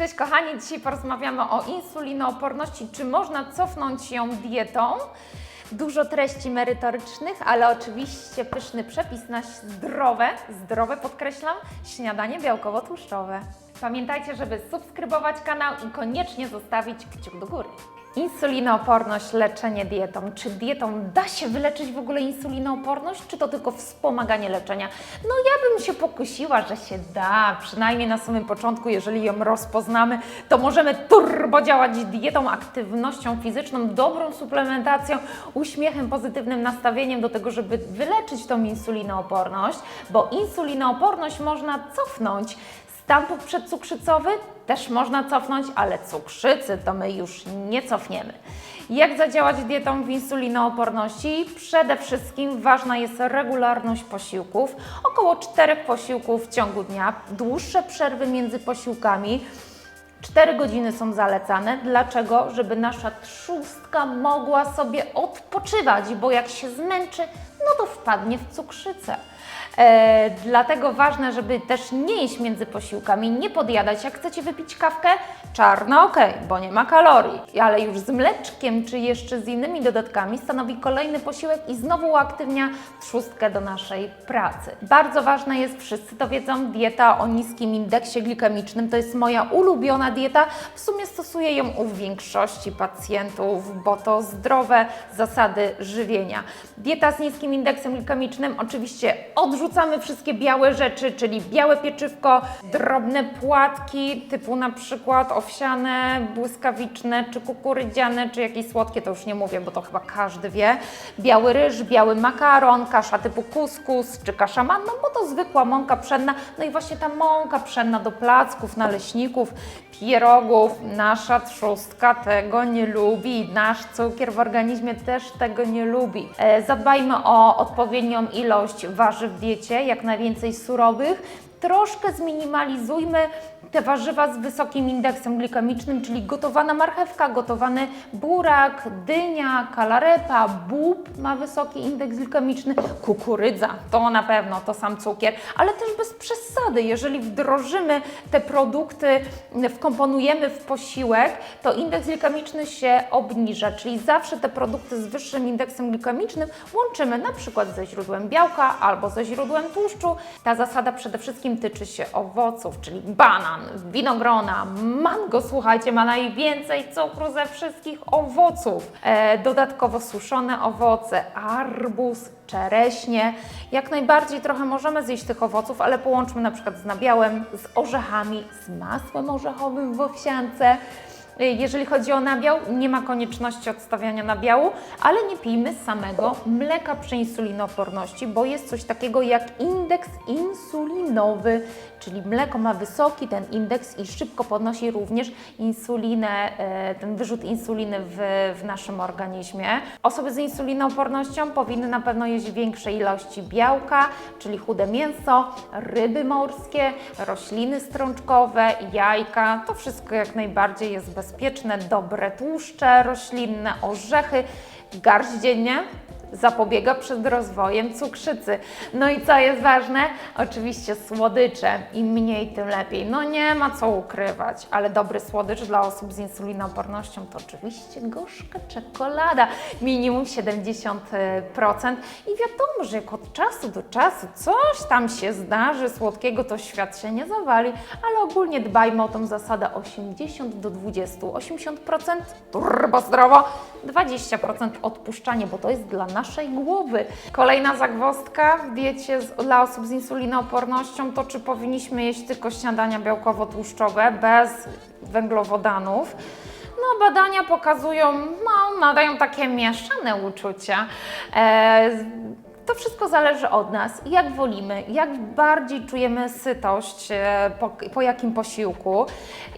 Cześć kochani, dzisiaj porozmawiamy o insulinooporności. Czy można cofnąć ją dietą? Dużo treści merytorycznych, ale oczywiście pyszny przepis na zdrowe, zdrowe podkreślam, śniadanie białkowo-tłuszczowe. Pamiętajcie, żeby subskrybować kanał i koniecznie zostawić kciuk do góry. Insulinooporność, leczenie dietą. Czy dietą da się wyleczyć w ogóle insulinooporność, czy to tylko wspomaganie leczenia? No ja bym się pokusiła, że się da, przynajmniej na samym początku, jeżeli ją rozpoznamy, to możemy turbo działać dietą, aktywnością fizyczną, dobrą suplementacją, uśmiechem, pozytywnym nastawieniem do tego, żeby wyleczyć tą insulinooporność, bo insulinooporność można cofnąć. Stan przedcukrzycowy też można cofnąć, ale cukrzycy to my już nie cofniemy. Jak zadziałać dietą w insulinooporności? Przede wszystkim ważna jest regularność posiłków. Około 4 posiłków w ciągu dnia, dłuższe przerwy między posiłkami. 4 godziny są zalecane. Dlaczego? Żeby nasza trzustka mogła sobie odpoczywać, bo jak się zmęczy, no to wpadnie w cukrzycę. E, dlatego ważne, żeby też nie jeść między posiłkami, nie podjadać. Jak chcecie wypić kawkę, czarna ok, bo nie ma kalorii, ale już z mleczkiem czy jeszcze z innymi dodatkami stanowi kolejny posiłek i znowu uaktywnia trzustkę do naszej pracy. Bardzo ważna jest, wszyscy to wiedzą, dieta o niskim indeksie glikemicznym. To jest moja ulubiona dieta. W sumie stosuję ją u większości pacjentów, bo to zdrowe zasady żywienia. Dieta z niskim indeksem glikemicznym oczywiście odrzucamy wszystkie białe rzeczy, czyli białe pieczywko, drobne płatki typu na przykład owsiane, błyskawiczne, czy kukurydziane, czy jakieś słodkie, to już nie mówię, bo to chyba każdy wie. Biały ryż, biały makaron, kasza typu kuskus, czy kasza manna, bo to zwykła mąka pszenna. No i właśnie ta mąka pszenna do placków, naleśników, pierogów. Nasza trzustka tego nie lubi, nasz cukier w organizmie też tego nie lubi. E, Zadbajmy o odpowiednią ilość warzyw w diecie, jak najwięcej surowych. Troszkę zminimalizujmy te warzywa z wysokim indeksem glikemicznym, czyli gotowana marchewka, gotowany burak, dynia, kalarepa, bób ma wysoki indeks glikemiczny, kukurydza, to na pewno, to sam cukier, ale też bez przesady. Jeżeli wdrożymy te produkty, wkomponujemy w posiłek, to indeks glikemiczny się obniża, czyli zawsze te produkty z wyższym indeksem glikemicznym łączymy na przykład ze źródłem białka albo ze źródłem tłuszczu. Ta zasada przede wszystkim tyczy się owoców, czyli banan, winogrona, mango, słuchajcie, ma najwięcej cukru ze wszystkich owoców. E, dodatkowo suszone owoce, arbuz, czereśnie. Jak najbardziej trochę możemy zjeść tych owoców, ale połączmy na przykład z nabiałem, z orzechami, z masłem orzechowym w owsiance. Jeżeli chodzi o nabiał, nie ma konieczności odstawiania nabiału, ale nie pijmy samego mleka przy insulinooporności, bo jest coś takiego jak indeks insulinowy, czyli mleko ma wysoki ten indeks i szybko podnosi również insulinę, e, ten wyrzut insuliny w, w naszym organizmie. Osoby z insulinoopornością powinny na pewno jeść większe ilości białka, czyli chude mięso, ryby morskie, rośliny strączkowe, jajka. To wszystko jak najbardziej jest bezpieczne, dobre tłuszcze roślinne, orzechy, garść dziennie zapobiega przed rozwojem cukrzycy. No i co jest ważne? Oczywiście słodycze. Im mniej, tym lepiej. No nie ma co ukrywać, ale dobry słodycz dla osób z insulinoopornością to oczywiście gorzka czekolada, minimum 70%. I wiadomo, że jak od czasu do czasu coś tam się zdarzy słodkiego, to świat się nie zawali, ale ogólnie dbajmy o tą zasadę 80 do 20. 80% turbo zdrowo, 20% odpuszczanie, bo to jest dla naszej głowy. Kolejna zagwozdka w diecie dla osób z insulinoopornością to czy powinniśmy jeść tylko śniadania białkowo-tłuszczowe bez węglowodanów. No, badania pokazują, no, nadają takie mieszane uczucia. E, to wszystko zależy od nas, jak wolimy, jak bardziej czujemy sytość e, po, po jakim posiłku.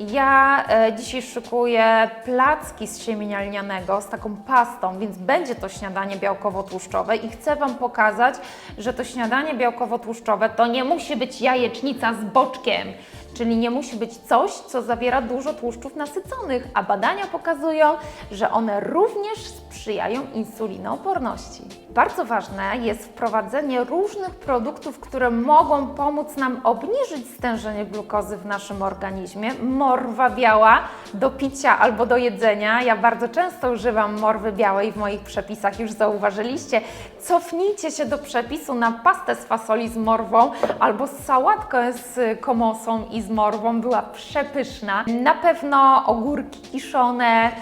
Ja e, dzisiaj szykuję placki z siemienia lnianego z taką pastą, więc będzie to śniadanie białkowo-tłuszczowe i chcę Wam pokazać, że to śniadanie białkowo-tłuszczowe to nie musi być jajecznica z boczkiem. Czyli nie musi być coś, co zawiera dużo tłuszczów nasyconych, a badania pokazują, że one również sprzyjają insulinooporności. Bardzo ważne jest wprowadzenie różnych produktów, które mogą pomóc nam obniżyć stężenie glukozy w naszym organizmie. Morwa biała do picia albo do jedzenia. Ja bardzo często używam morwy białej w moich przepisach, już zauważyliście. Cofnijcie się do przepisu na pastę z fasoli z morwą albo sałatkę z komosą i z morwą. Była przepyszna. Na pewno ogórki kiszone,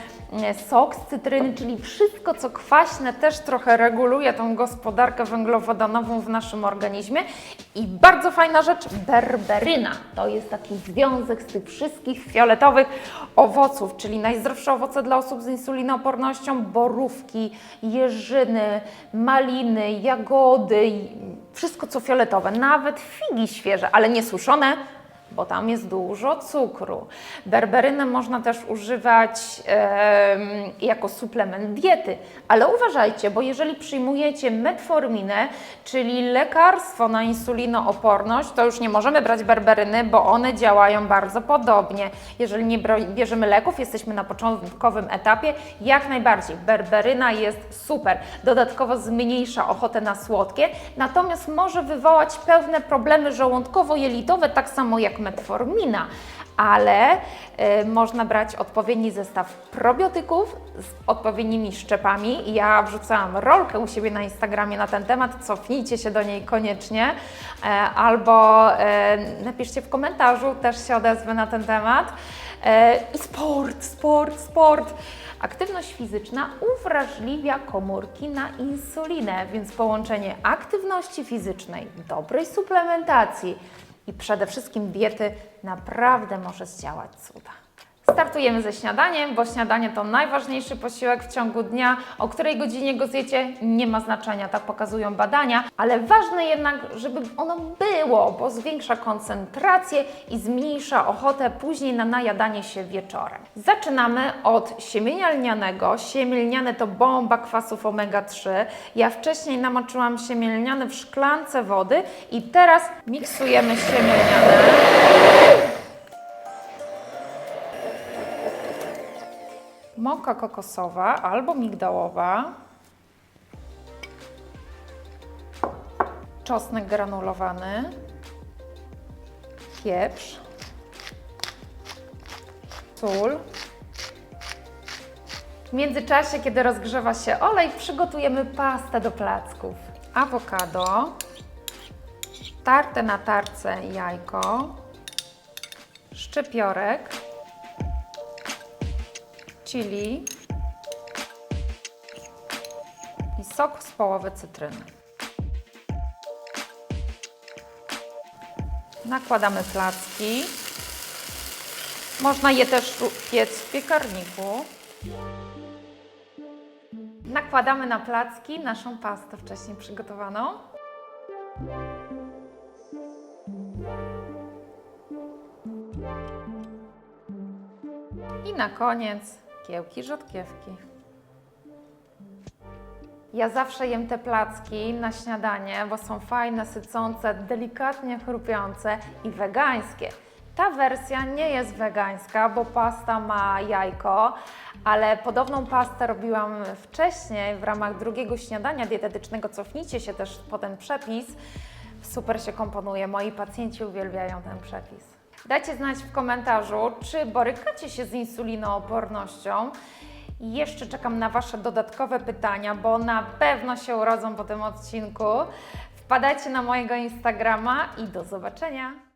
sok z cytryny, czyli wszystko, co kwaśne, też trochę reguluje tą gospodarkę węglowodanową w naszym organizmie. I bardzo fajna rzecz, berberyna. To jest taki związek z tych wszystkich fioletowych owoców, czyli najzdrowsze owoce dla osób z insulinoopornością, borówki, jeżyny, maliny, jagody, wszystko co fioletowe, nawet figi świeże, ale nie suszone, bo tam jest dużo cukru. Berberynę można też używać jako suplement diety, ale uważajcie, bo jeżeli przyjmujecie metforminę, czyli lekarstwo na insulinooporność, to już nie możemy brać berberyny, bo one działają bardzo podobnie. Jeżeli nie bierzemy leków, jesteśmy na początkowym etapie, jak najbardziej. Berberyna jest super. Dodatkowo zmniejsza ochotę na słodkie, natomiast może wywołać pewne problemy żołądkowo-jelitowe, tak samo jak metformina. Ale y, można brać odpowiedni zestaw probiotyków z odpowiednimi szczepami. Ja wrzucałam rolkę u siebie na Instagramie na ten temat, cofnijcie się do niej koniecznie, e, albo e, napiszcie w komentarzu, też się odezwę na ten temat. E, I sport, sport, sport. Aktywność fizyczna uwrażliwia komórki na insulinę, więc połączenie aktywności fizycznej, dobrej suplementacji i przede wszystkim diety naprawdę może zdziałać cuda. Startujemy ze śniadaniem, bo śniadanie to najważniejszy posiłek w ciągu dnia. O której godzinie go zjecie nie ma znaczenia, tak pokazują badania, ale ważne jednak, żeby ono było, bo zwiększa koncentrację i zmniejsza ochotę później na najadanie się wieczorem. Zaczynamy od siemienia lnianego. Siemię lniane to bomba kwasów omega-3. Ja wcześniej namoczyłam siemię lniane w szklance wody i teraz miksujemy siemię lniane. Mąka kokosowa albo migdałowa. Czosnek granulowany. Pieprz. Sól. W międzyczasie, kiedy rozgrzewa się olej, przygotujemy pastę do placków. Awokado. Tarte na tarce jajko. Szczypiorek chili i sok z połowy cytryny. Nakładamy placki. Można je też piec w piekarniku. Nakładamy na placki naszą pastę wcześniej przygotowaną. I na koniec kiełki rzodkiewki. Ja zawsze jem te placki na śniadanie, bo są fajne, sycące, delikatnie chrupiące i wegańskie. Ta wersja nie jest wegańska, bo pasta ma jajko, ale podobną pastę robiłam wcześniej w ramach drugiego śniadania dietetycznego. Cofnijcie się też po ten przepis. Super się komponuje. Moi pacjenci uwielbiają ten przepis. Dajcie znać w komentarzu, czy borykacie się z insulinoopornością. I jeszcze czekam na Wasze dodatkowe pytania, bo na pewno się urodzą po tym odcinku. Wpadajcie na mojego Instagrama i do zobaczenia.